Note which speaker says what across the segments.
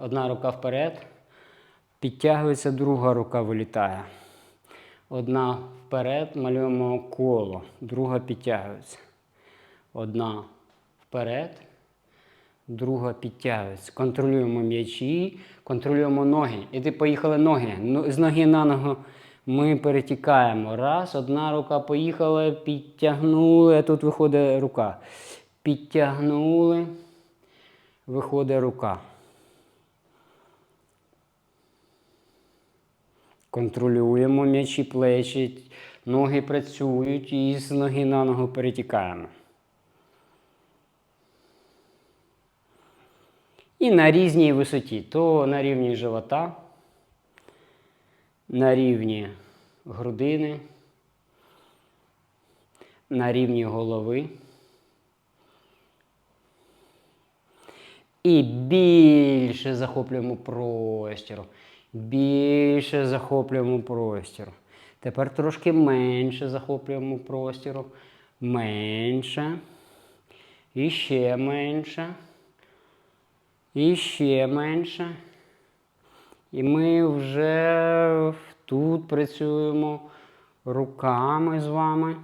Speaker 1: одна рука вперед, підтягується, друга рука вилітає. Одна вперед, малюємо коло, друга підтягується. Одна вперед, друга підтягується. Контролюємо м'ячі, контролюємо ноги. І ти поїхали ноги. Ну, З ноги на ногу ми перетікаємо. Раз, одна рука поїхала, підтягнули, а тут виходить рука. Підтягнули, виходить рука. Контролюємо м'ячі, плечі, ноги працюють і з ноги на ногу перетікаємо. І на різній висоті. То на рівні живота, на рівні грудини, на рівні голови. І більше захоплюємо простір. Більше захоплюємо простір. Тепер трошки менше захоплюємо простіру. Менше. І ще менше. І ще менше. І ми вже тут працюємо руками з вами.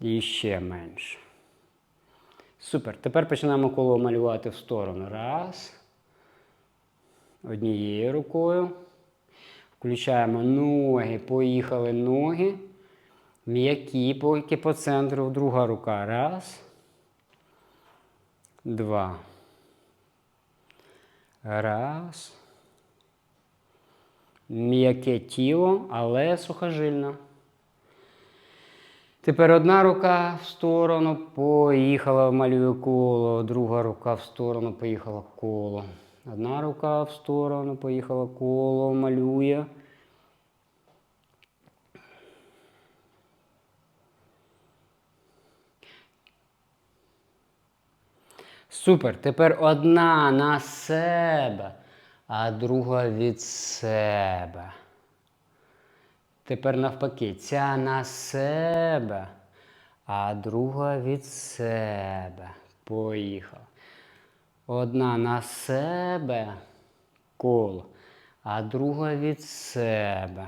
Speaker 1: І ще менше. Супер. Тепер починаємо коло малювати в сторону. Раз. Однією рукою. Включаємо ноги. Поїхали ноги. М'які поки по центру. Друга рука. Раз. Два. Раз. М'яке тіло, але сухожильне. Тепер одна рука в сторону, поїхала, малює коло, друга рука в сторону, поїхала коло. Одна рука в сторону, поїхала коло, малює. Супер. Тепер одна на себе, а друга від себе. Тепер навпаки, ця на себе, а друга від себе. Поїхав. Одна на себе коло, а друга від себе.